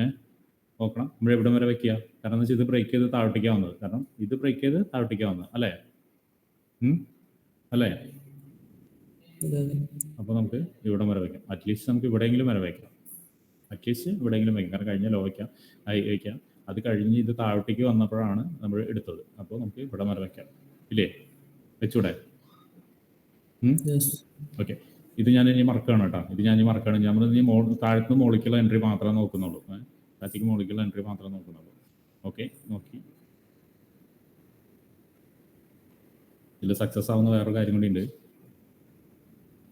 Speaker 1: ഏഹ് നോക്കണം. നമ്മൾ ഇവിടം വരെ വെക്കുക? കാരണം വെച്ചാൽ ഇത് ബ്രേക്ക് ചെയ്ത് താഴ്ത്തിക്കാൻ വന്നത്. കാരണം ഇത് ബ്രേക്ക് ചെയ്ത് താഴ്ത്തിക്കാൻ വന്നത്. അല്ലേ? അല്ലേ? അപ്പോൾ നമുക്ക് ഇവിടം വരെ വയ്ക്കാം അറ്റ്ലീസ്റ്റ് നമുക്ക് ഇവിടെയെങ്കിലും വരെ വയ്ക്കാം അറ്റ്ലീസ്റ്റ് ഇവിടെയെങ്കിലും വയ്ക്കാം കാരണം കഴിഞ്ഞ ലോ വയ്ക്കാം ഹൈ വയ്ക്കാം അത് കഴിഞ്ഞ് ഇത് താഴോട്ടേക്ക് വന്നപ്പോഴാണ് നമ്മൾ എടുത്തത്. അപ്പോൾ നമുക്ക് ഇവിടം വരെ വയ്ക്കാം ഇല്ലേ? വെച്ചൂടെ? ഓക്കെ ഇത് ഞാൻ ഇനി മറക്കുകയാണ് കേട്ടോ. ഇത് ഞാൻ ഇനി മറക്കുകയാണ്. നമ്മൾ ഇനി മോ താഴത്ത് മോളിക്കുള്ള എൻട്രി മാത്രമേ നോക്കുന്നുള്ളൂ. താഴത്തേക്ക് മോളിക്കുള്ള എൻട്രി മാത്രമേ നോക്കുന്നുള്ളൂ. ഓക്കെ നോക്കി. ഇതിൽ സക്സസ് ആവുന്ന വേറൊരു കാര്യം കൂടി ഉണ്ട്.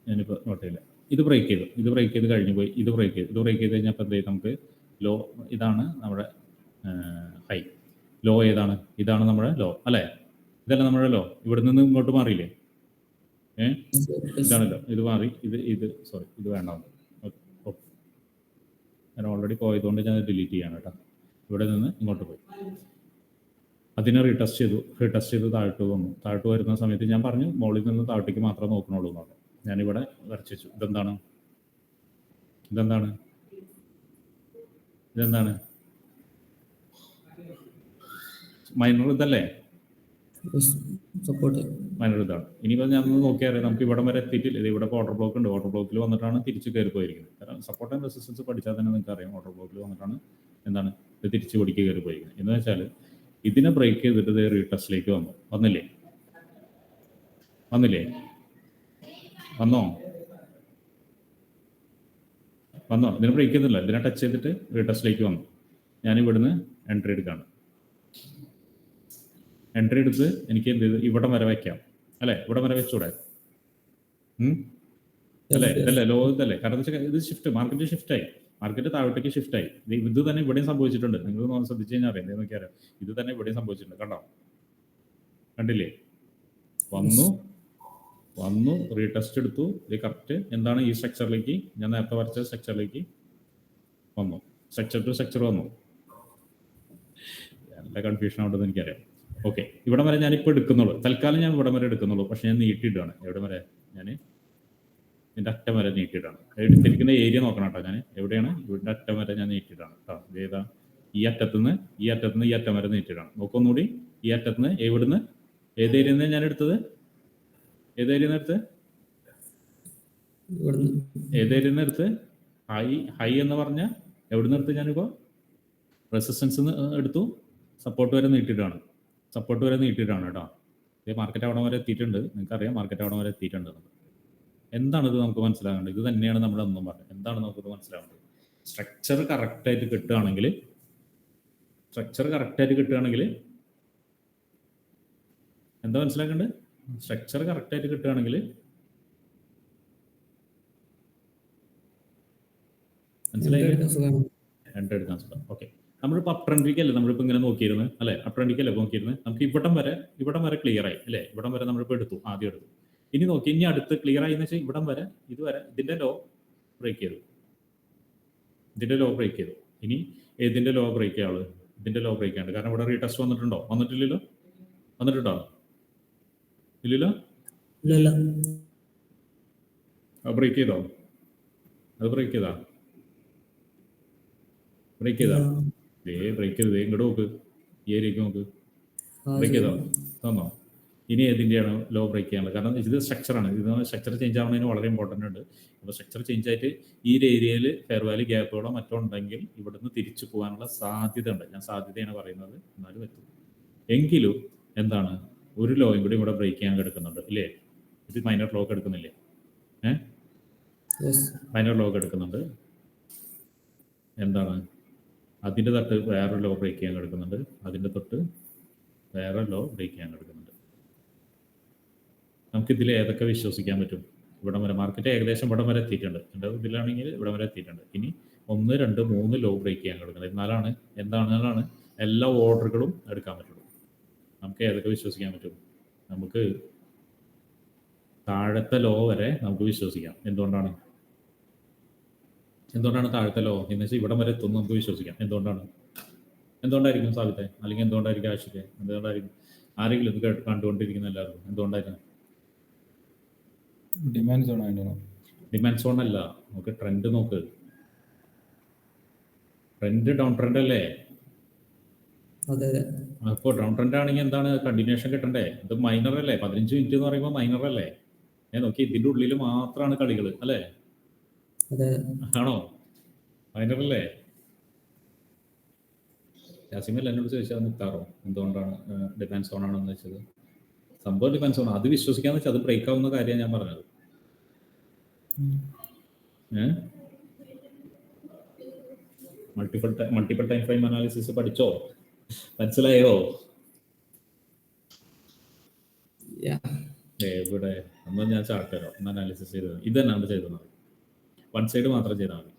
Speaker 1: ഞാനിപ്പോൾ നോട്ടില്ല ഇത് ബ്രേക്ക് ചെയ്തു. ഇത് ബ്രേക്ക് ചെയ്ത് കഴിഞ്ഞ് പോയി. ഇത് ബ്രേക്ക് ചെയ്തു. ഇത് ബ്രേക്ക് ചെയ്ത് കഴിഞ്ഞപ്പോൾ എന്ത് ചെയ്യും നമുക്ക്? ലോ ഇതാണ് നമ്മുടെ ഹൈ ലോ ഏതാണ്? ഇതാണ് നമ്മുടെ ലോ അല്ലേ? ഇതല്ല നമ്മുടെ ലോ ഇവിടെ നിന്ന് ഇങ്ങോട്ട് മാറിയില്ലേ? ഏഹ് ഇതാണല്ലോ ഇത്. മാറി. ഇത് ഇത് സോറി ഇത് വേണ്ട ഓക്കെ ഞാൻ ഓൾറെഡി പോയതുകൊണ്ട് ഞാൻ ഡിലീറ്റ് ചെയ്യാണ് കേട്ടോ. ഇവിടെ നിന്ന് ഇങ്ങോട്ട് പോയി. അതിനെ റീടെസ്റ്റ് ചെയ്തു. റീടെസ്റ്റ് ചെയ്ത് താഴ്ത്തു വന്നു. താഴ്ത്തു വരുന്ന സമയത്ത് ഞാൻ പറഞ്ഞു മുകളിൽ നിന്ന് താഴ്ത്തേക്ക് മാത്രമേ നോക്കണുള്ളൂ എന്ന് പറഞ്ഞു. ഞാനിവിടെ വരച്ചു വെച്ചു ഇതെന്താണ്? ഇതെന്താണ്? ഇതെന്താണ്? മൈനർ ഇതല്ലേ?
Speaker 2: സപ്പോർട്ട്
Speaker 1: മൈനർ ഇനി ഞാൻ ഒന്ന് നോക്കിയാൽ നമുക്ക് ഇവിടെ വരെ എത്തിയിട്ടില്ല. ഇത് ഇവിടെ ഓർഡർ ബ്ലോക്ക് ഉണ്ട്. വാട്ടർ ബ്ലോക്കിൽ വന്നിട്ടാണ് തിരിച്ച് കയറി പോയിരിക്കുന്നത്. കാരണം സപ്പോർട്ട് ആൻഡ് റെസിസ്റ്റൻസ് പഠിച്ചാൽ തന്നെ നിങ്ങൾക്ക് അറിയാം. വാട്ടർ ബ്ലോക്കിൽ വന്നിട്ടാണ് എന്താണ് ഇത് തിരിച്ച് പിടിക്ക് കയറി പോയിരിക്കുന്നത്. എന്ന് വെച്ചാൽ ഇതിനെ ബ്രേക്ക് ചെയ്തിട്ട് റീടെസ്റ്റിലേക്ക് വന്നു. വന്നില്ലേ? വന്നില്ലേ? വന്നോ? വന്നോ? ഇതിനെ ബ്രേക്ക് ചെയ്തില്ല ഇതിനെ ടച്ച് ചെയ്തിട്ട് റീടെസ്റ്റിലേക്ക് വന്നു. ഞാൻ ഇവിടുന്ന് എൻട്രി എടുക്കുകയാണ് എൻട്രി എടുത്ത് എനിക്ക് എന്ത് ചെയ്ത്? ഇവിടം വരെ വയ്ക്കാം അല്ലെ? ഇവിടം വരെ വെച്ചൂടെ? അല്ലെ? അല്ലേ ഇതല്ലേ? ലോ കാരണം വെച്ചാൽ ഇത് ഷിഫ്റ്റ് മാർക്കറ്റ് ഷിഫ്റ്റ് ആയി. മാർക്കറ്റ് താഴോട്ടേക്ക് ഷിഫ്റ്റ് ആയി. ഇത് തന്നെ ഇവിടെയും സംഭവിച്ചിട്ടുണ്ട്. നിങ്ങൾ ഒന്ന് ശ്രദ്ധിച്ചു കഴിഞ്ഞാൽ അറിയാം. എന്തെന്ന് നോക്കിയാൽ ഇത് തന്നെ ഇവിടെയും സംഭവിച്ചിട്ടുണ്ട്. കണ്ടോ? കണ്ടില്ലേ? വന്നു. വന്നു. റീടെസ്റ്റ് എടുത്തു. ഇത് കറക്റ്റ് എന്താണ് ഈ സ്ട്രക്ചറിലേക്ക് ഞാൻ നേരത്തെ വരച്ച സ്ട്രക്ചറിലേക്ക് വന്നു. സ്ട്രക്ചർ ടു സ്ട്രക്ചർ വന്നു. നല്ല കൺഫ്യൂഷൻ ഉണ്ടെന്ന് എനിക്കറിയാം. ഓക്കെ ഇവിടെ വരെ ഞാനിപ്പോൾ എടുക്കുന്നുള്ളൂ. തൽക്കാലം ഞാൻ ഇവിടെ വരെ എടുക്കുന്നുള്ളൂ. പക്ഷെ ഞാൻ നീട്ടിയിട്ടാണ് എവിടെ വരെ ഞാൻ ഇതിന്റെ അറ്റം വരെ നീട്ടിയിട്ടാണ് എടുത്തിരിക്കുന്ന ഏരിയ നോക്കണം കേട്ടോ ഞാൻ എവിടെയാണ്? ഇവിടെ അറ്റം വരെ ഞാൻ നീട്ടിയിട്ടാണ് കേട്ടോ. ഏതാ ഈ അറ്റത്തുനിന്ന് ഈ അറ്റത്തുനിന്ന് ഈ അറ്റം വരെ നീട്ടിയിട്ടാണ് നോക്കൊന്നുകൂടി ഈ അറ്റത്തുനിന്ന് എവിടുന്ന്? ഏത് ഏരിയ നിന്ന് ഞാൻ എടുത്തത്? ഏത് ഏരിയ എടുത്ത് ഏത് ഏരിയ എടുത്ത് ഹൈ ഹൈ എന്ന് പറഞ്ഞ എവിടുന്ന് എടുത്ത് ഞാനിപ്പോൾ റെസിസ്റ്റൻസ് എടുത്തു. സപ്പോർട്ട് വരെ നീട്ടിയിട്ടാണ് സപ്പോർട്ട് വരെ നീട്ടിയിട്ടാണ് കേട്ടോ. ഈ മാർക്കറ്റ് അവിടെ വരെ എത്തിയിട്ടുണ്ട്. നിങ്ങൾക്കറിയാം മാർക്കറ്റ് അവിടെ വരെ എത്തിയിട്ടുണ്ട് എന്താണ് ഇത് നമുക്ക് മനസ്സിലാകേണ്ടത്? ഇത് തന്നെയാണ് നമ്മൾ ഒന്നും പറഞ്ഞത്. എന്താണ് നമുക്കിത് മനസ്സിലാവേണ്ടത് സ്ട്രക്ചർ കറക്റ്റായിട്ട് കിട്ടുകയാണെങ്കിൽ സ്ട്രക്ചർ കറക്റ്റായിട്ട് കിട്ടുകയാണെങ്കിൽ എന്താ മനസ്സിലാക്കേണ്ടത്? സ്ട്രക്ചർ കറക്റ്റായിട്ട് കിട്ടുകയാണെങ്കിൽ മനസ്സിലായി രണ്ടെടുക്കാൻ സുഖം. ഓക്കെ നമ്മളിപ്പോൾ അപ്രണ്ടിക്ക് അല്ലേ നമ്മളിപ്പോൾ ഇങ്ങനെ നോക്കിയിരുന്നത് അല്ലെ? അപ്രണ്ടിക്ക് അല്ലേ നോക്കിയിരുന്നത് നമുക്ക് ഇവിടം വരെ ഇവിടം വരെ ക്ലിയർ ആയി അല്ലേ? ഇവിടം വരെ നമ്മളിപ്പോൾ എടുത്തു ആദ്യം എടുത്തു. ഇനി നോക്കി ഇനി അടുത്ത് ക്ലിയർ ആയി എന്ന് വെച്ചാൽ ഇവിടം വരെ ഇതുവരെ ഇതിന്റെ ലോ ബ്രേക്ക് ചെയ്തു. ഇതിന്റെ ലോ ബ്രേക്ക് ചെയ്തു. ഇനി ഏതിന്റെ ലോ ബ്രേക്ക് ചെയ്യാൾ ഇതിന്റെ ലോ ബ്രേക്ക് ആണ് കാരണം ഇവിടെ റീടെസ്റ്റ് വന്നിട്ടുണ്ടോ? വന്നിട്ടില്ലല്ലോ? വന്നിട്ടുണ്ടോ? ഇല്ലല്ലോ?
Speaker 2: ഇല്ല ഇല്ല
Speaker 1: ബ്രേക്ക് ചെയ്തോ? അത് ബ്രേക്ക് ചെയ്താ? ബ്രേക്ക് ചെയ്താ? ദേ ബ്രേക്ക് ചെയ്ത് ഇങ്ങോട്ട് നോക്ക്. ഈ ഏരിയക്ക് നോക്ക്. ബ്രേക്ക് ചെയ്തോ. തന്നോ? ഇനി ഏതിന്റെയാണ് ലോ ബ്രേക്ക് ചെയ്യാനുള്ളത്? കാരണം ഇത് സ്ട്രക്ചറാണ് ഇത് സ്ട്രക്ചർ ചേഞ്ച് ആവുന്നതിന് വളരെ ഇമ്പോർട്ടന്റ് ഉണ്ട്. അപ്പോൾ സ്ട്രക്ചർ ചേഞ്ച് ആയിട്ട് ഈ ഒരു ഏരിയയിൽ ഫെയർ വാലി ഗ്യാപ്പുകളോ മറ്റോ ഉണ്ടെങ്കിൽ ഇവിടുന്ന് തിരിച്ചു പോകാനുള്ള സാധ്യത ഉണ്ട്. ഞാൻ സാധ്യതയാണ് പറയുന്നത്. എന്നാലും എത്തും. എങ്കിലും എന്താണ്? ഒരു ലോയും കൂടി ഇവിടെ ബ്രേക്ക് ചെയ്യാൻ എടുക്കുന്നുണ്ട്. ഇല്ലേ? ഇത് മൈനർ ലോക്ക് എടുക്കുന്നില്ലേ? ഏഹ്. മൈനർ ലോക്ക് എടുക്കുന്നുണ്ട്. എന്താണ്? അതിന്റെ തൊട്ട് വേറെ ലോ ബ്രേക്ക് ചെയ്യാൻ കിടക്കുന്നുണ്ട് അതിന്റെ തൊട്ട് വേറെ ലോ ബ്രേക്ക് ചെയ്യാൻ കിടക്കുന്നുണ്ട് നമുക്കിതിൽ ഏതൊക്കെ വിശ്വസിക്കാൻ പറ്റും? ഇവിടം വരെ മാർക്കറ്റ് ഏകദേശം ഇവിടം വരെ എത്തിയിട്ടുണ്ട്. എന്റെ ഇതിലാണെങ്കിൽ ഇവിടം വരെ എത്തിയിട്ടുണ്ട്. ഇനി ഒന്ന് രണ്ട് മൂന്ന് ലോ ബ്രേക്ക് ചെയ്യാൻ കിടക്കുന്നത് എന്നാലാണ് എന്താണെന്നാണ് എല്ലാ ഓർഡറുകളും എടുക്കാൻ പറ്റുള്ളൂ. നമുക്ക് ഏതൊക്കെ വിശ്വസിക്കാൻ പറ്റും? നമുക്ക് താഴത്തെ ലോ വരെ നമുക്ക് വിശ്വസിക്കാം. എന്തുകൊണ്ടാണ്? എന്തുകൊണ്ടാണ് താഴത്തെ ലോ എന്ന് വെച്ചാൽ ഇവിടം വരെ എത്തുന്നു നമുക്ക് വിശ്വസിക്കാം. എന്തുകൊണ്ടാണ്? എന്തുകൊണ്ടായിരിക്കും സാബിത്തെ അല്ലെങ്കിൽ എന്തുകൊണ്ടായിരിക്കും ആശിക്കെ എന്തുകൊണ്ടായിരിക്കും? ആരെങ്കിലും ഇത് കേട്ട് കണ്ടുകൊണ്ടിരിക്കുന്ന എല്ലാവർക്കും എന്തുകൊണ്ടായിരിക്കും?
Speaker 4: ഡിമാൻഡ് സോൺ
Speaker 1: ഡിമാൻഡ് സോൺ അല്ല. നമുക്ക് ട്രെൻഡ് നോക്ക്. ട്രെൻഡ് ഡൗൺ ട്രെൻഡ് അല്ലേ? അപ്പോൾ ഡൗൺ ട്രെൻഡ് ആണെങ്കിൽ എന്താണ്? കണ്ടിന്യൂഷൻ കിട്ടണ്ടേ? ഇത് മൈനർ അല്ലേ? പതിനഞ്ച് മിനിറ്റ് എന്ന് പറയുമ്പോൾ മൈനർ അല്ലേ? ഞാൻ നോക്കി ഇതിന്റെ ഉള്ളിൽ മാത്രമാണ് കളികൾ അല്ലേ? ആണോ? അതിനല്ലേ ജാസിമല്ല എന്നോട് ചോദിച്ചാൽ നിൽക്കാറോ എന്തുകൊണ്ടാണ് ഡിഫൻസ് സോൺ ആണെന്ന് വെച്ചത് സംഭവം ഡിഫൻസ് സോൺ അത് വിശ്വസിക്കാന്ന് വെച്ചാൽ അത് ബ്രേക്ക് ആവുന്ന കാര്യമാണ് ഞാൻ പറഞ്ഞത്. Multiple multiple time frame analysis പഠിച്ചോ? മനസ്സിലായോ? എവിടെ അന്ന് ഞാൻ ചാർട്ട് തരാം അനാലിസിസ് ചെയ്തത് ഇത് തന്നെ ചെയ്തത്? വൺ സൈഡ് മാത്രം ചെയ്താൽ മതി.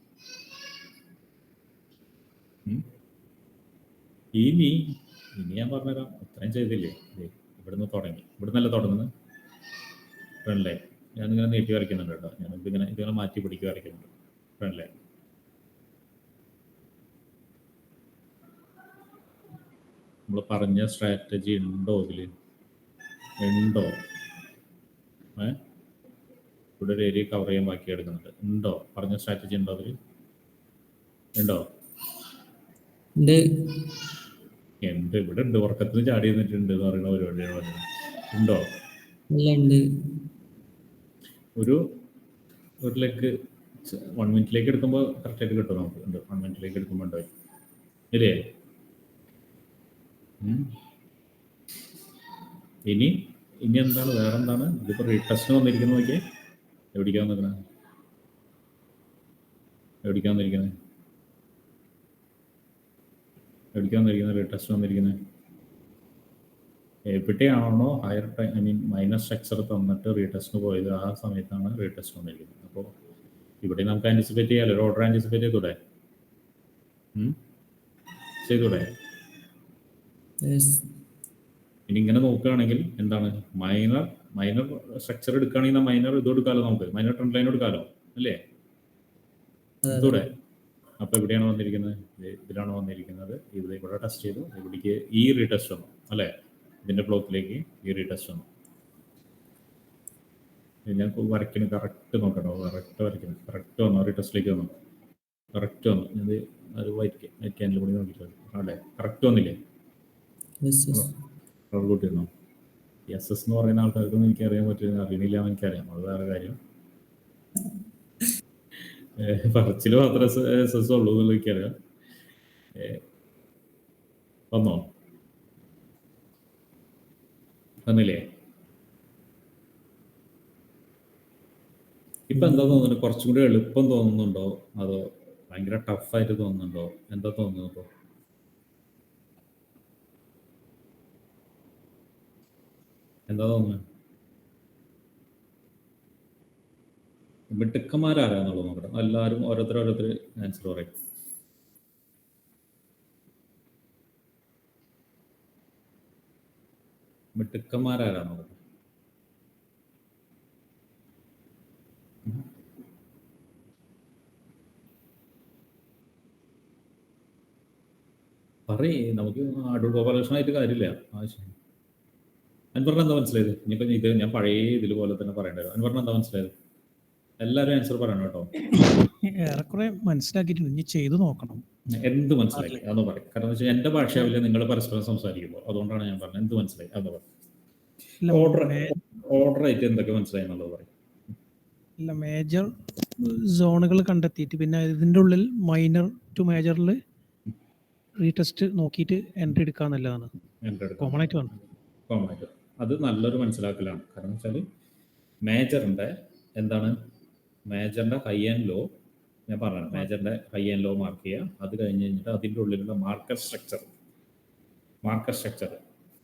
Speaker 1: ഇനി ഇനി ഞാൻ പറഞ്ഞുതരാം. ഇത്രയും ചെയ്തില്ലേ? ഇവിടുന്ന് തുടങ്ങി. ഇവിടുന്നല്ല തുടങ്ങുന്നത് ഫ്രണ്ട് ലൈൻ ഞാനിങ്ങനെ നീട്ടി വരയ്ക്കുന്നുണ്ട് കേട്ടോ. ഞാൻ ഇതിങ്ങനെ ഇതിങ്ങനെ മാറ്റി പിടിക്കി വരയ്ക്കുന്നുണ്ട്. ഫ്രണ്ട് ലൈൻ നമ്മൾ പറഞ്ഞ സ്ട്രാറ്റജി ഉണ്ടോ ഇതിൽ ഉണ്ടോ? ഏ? ഇവിടെ ഒരു ഏരിയ കവർ ചെയ്യാൻ ബാക്കി എടുക്കുന്നുണ്ട്. ഉണ്ടോ? പറഞ്ഞ സ്ട്രാറ്റജി ഉണ്ടോ അതിൽ ഉണ്ടോ?
Speaker 2: ഉണ്ട്.
Speaker 1: എന്ത് ഇവിടെ ഉണ്ട്. ഉറക്കത്തിൽ ചാടി നിന്നിട്ടുണ്ട് എന്ന് പറയുന്ന പരിപാടിയാണ് ഉണ്ടോ? ഒരു ഒരു ലെഗ് വൺ മിനിറ്റിലേക്ക് എടുക്കുമ്പോൾ കറക്റ്റായിട്ട് കിട്ടും നമുക്ക്. ഉണ്ട്. വൺ മിനിറ്റിലേക്ക് എടുക്കുമ്പോൾ ഉണ്ടായി ഇല്ലേ? ഇനി ഇനി എന്താണ്? വേറെന്താണ്? ഇതിപ്പോ ഇതിപ്പോൾ റീടെസ്റ്റിന് വന്നിരിക്കുന്നത് നോക്കിയേ. എവിടേക്കാ വന്നിരിക്കുന്നത് എവിടേക്കാ വന്നിരിക്കുന്നത് എവിടേക്കാ വന്നിരിക്കുന്നത് റീടെസ്റ്റ് വന്നിരിക്കുന്നത് എവിടെയാണോ higher time I mean minus structure തന്നിട്ട് റീടെസ്റ്റിന് പോയത് ആ സമയത്താണ് റീടെസ്റ്റ് വന്നിരിക്കുന്നത്. അപ്പോൾ ഇവിടെ നമുക്ക് ആന്റിസിപ്പേറ്റ് ചെയ്യാമല്ലോ ഒരു ഓർഡർ ആന്റിസിപ്പേറ്റ് ചെയ്തൂടെ? ചെയ്തൂടെ? ഇനി ഇങ്ങനെ നോക്കുകയാണെങ്കിൽ എന്താണ്? മൈനർ മൈനർ സ്ട്രക്ചർ എടുക്കുകയാണെങ്കിൽ മൈനർ ഇത് എടുക്കാമല്ലോ നമുക്ക്? മൈനർ ട്രെൻഡ് ലൈൻ എടുക്കാമല്ലോ അല്ലേ? ഇതൂടെ. അപ്പൊ എവിടെയാണ് വന്നിരിക്കുന്നത്. ഇതിലാണ് വന്നിരിക്കുന്നത്. ഇവിടെ ഇവിടെ ടെസ്റ്റ് ചെയ്തു. ഇവിടേക്ക് ഈ റീടെസ്റ്റ് വന്നു. അല്ലേ? ഇതിന്റെ ബ്ലോക്കിലേക്ക് ഈ റീടെസ്റ്റ് വന്നു. ഞാൻ വരയ്ക്കണ കറക്റ്റ് നോക്കട്ടോ. കറക്റ്റ് വരയ്ക്കണം കറക്റ്റ് വന്നു. റീടെസ്റ്റിലേക്ക് വന്നു. കറക്റ്റ് വന്നു. ഇത് ഒരു വൈറ്റ് വൈറ്റ് ക്യാൻഡിൽ കൂടി നോക്കിയിട്ട് അതെ കറക്റ്റ് വന്നില്ലേ?
Speaker 2: യെസ് യെസ്
Speaker 1: എസ് എസ് എന്ന് പറയുന്ന ആൾക്കാർക്കൊന്നും എനിക്ക് അറിയാൻ പറ്റില്ല. അറിയണില്ല എനിക്കറിയാം. അത് വേറെ കാര്യം. പറച്ചിൽ മാത്രമേ എസ് എസ് ഉള്ളൂ എന്നുള്ള എനിക്കറിയാം. വന്നോ? വന്നില്ലേ? ഇപ്പൊ എന്താ തോന്നുന്നു? കുറച്ചും കൂടി എളുപ്പം തോന്നുന്നുണ്ടോ? അതോ ഭയങ്കര ടഫായിട്ട് തോന്നുന്നുണ്ടോ? എന്താ തോന്നുന്നു തോന്നുന്നത് എന്താ മിട്ടുക്കന്മാരാരാന്നുള്ളത് നോക്കണം എല്ലാവരും ഓരോരുത്തർ ഓരോരുത്തർ ആൻസർ പറയും. മിട്ടുക്കന്മാരാരാന്നുള്ളത് പറയേ നമുക്ക് അടൂർ ഗോപാലകൃഷ്ണനായിട്ട് കാര്യമില്ല. ആവശ്യം അൻവറിന് എന്താ മനസ്സിലായത്? ഇനിയിപ്പോൾ ഇത് ഞാൻ പഴയ ഇതിൽ പോലെ തന്നെ പറയേണ്ടത് അൻവറിന് എന്താ മനസ്സിലായത്? എല്ലാവരും ആൻസർ പറയണം കേട്ടോ.
Speaker 4: ഏറെക്കുറെ മനസ്സിലാക്കിയിട്ടുണ്ട്. ഇനി ചെയ്തു നോക്കണം.
Speaker 1: എന്ത് മനസ്സിലായി? അതൊന്ന് പറയും. കാരണം എന്താ വെച്ചാൽ എന്റെ ഭാഷയാവില്ല നിങ്ങൾ പരസ്പരം സംസാരിക്കുമ്പോൾ അതുകൊണ്ടാണ് ഞാൻ പറഞ്ഞത്. എന്ത് മനസ്സിലായി? അത് പറയും. ഓർഡർ ഓർഡർ ആയിട്ട് എന്തൊക്കെ മനസ്സിലായി എന്നുള്ളത് പറയും.
Speaker 4: ഇല്ല മേജർ സോണുകൾ കണ്ടെത്തിയിട്ട് പിന്നെ ഇതിന്റെ ഉള്ളിൽ മൈനർ ടു മേജറിൽ റീടെസ്റ്റ് നോക്കിയിട്ട് എൻട്രി
Speaker 1: എന്റെ അടുത്ത്
Speaker 4: കോമൺ ആയിട്ട് വേണം
Speaker 1: കോമൺ ആയിട്ട്. അത് നല്ലൊരു മനസ്സിലാക്കലാണ്. കാരണം വെച്ചാൽ മേജറിന്റെ എന്താണ്? മേജറിന്റെ ഹൈ ആൻഡ് ലോ ഞാൻ പറഞ്ഞു മേജറിന്റെ ഹൈ ആൻഡ് ലോ മാർക്ക് ചെയ്യുക. അത് കഴിഞ്ഞ് കഴിഞ്ഞിട്ട് അതിന്റെ ഉള്ളിലുള്ള market structure market structure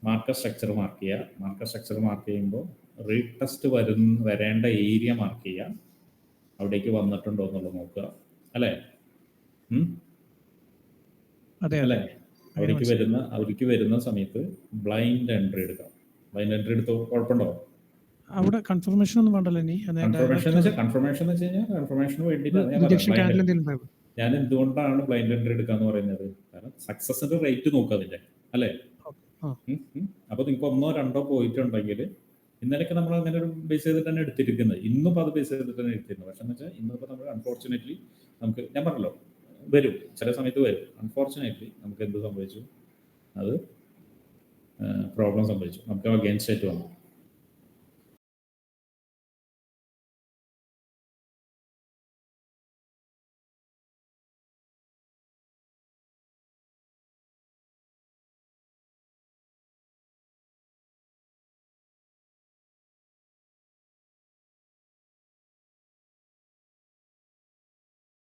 Speaker 1: market structure mark ചെയ്യുക. മാർക്കർ സ്ട്രക്ചർ മാർക്ക് ചെയ്യുമ്പോൾ റീടെസ്റ്റ് വരുന്ന വരേണ്ട ഏരിയ മാർക്ക് ചെയ്യുക. അവിടേക്ക് വന്നിട്ടുണ്ടോ എന്നുള്ളത് നോക്കുക. അല്ലേ?
Speaker 4: അതെ
Speaker 1: അല്ലേ? അവർക്ക് വരുന്ന അവർക്ക് വരുന്ന സമയത്ത് ബ്ലൈൻഡ് എൻട്രി എടുക്കാം. ബ്ലൈൻഡ് എൻട്രി എടുത്ത്? കുഴപ്പമുണ്ടോ?
Speaker 4: അവിടെ കൺഫർമേഷൻ ഒന്നും വേണ്ടല്ലോ ഇനി.
Speaker 1: കൺഫർമേഷൻ എന്ന് വെച്ചാൽ കൺഫർമേഷൻ എന്ന് വെച്ച് കഴിഞ്ഞാൽ കൺഫർമേഷന് വേണ്ടിയിട്ട് ഞാൻ എന്തുകൊണ്ടാണ് ബ്ലൈൻഡ് എൻട്രി എടുക്കാന്ന് പറയുന്നത്? കാരണം സക്സസിന്റെ റേറ്റ് നോക്കുക അതിന്റെ അല്ലേ. അപ്പൊ നിങ്ങൾക്ക് ഒന്നോ രണ്ടോ പോയിട്ടുണ്ടെങ്കിൽ ഇന്നലെയൊക്കെ നമ്മൾ അങ്ങനെ ഒരു ബേസ് ചെയ്തിട്ട് തന്നെ എടുത്തിരിക്കുന്നത്. ഇന്നും അത് ബേസ് ചെയ്തിട്ട് തന്നെ എടുത്തിരുന്നത് പക്ഷെ എന്ന് വെച്ചാൽ ഇന്നിപ്പോ നമ്മൾ അൺഫോർച്ചുനേറ്റ്ലി നമുക്ക് ഞാൻ പറഞ്ഞല്ലോ വരും. ചില സമയത്ത് വരും. അൺഫോർച്ചുനേറ്റ്ലി നമുക്ക് എന്ത് സംഭവിച്ചു? അത് പ്രോബ്ലം സംഭവിച്ചു. നമുക്ക് അഗേൻസ്റ്റ് ആയിട്ട് വന്നു.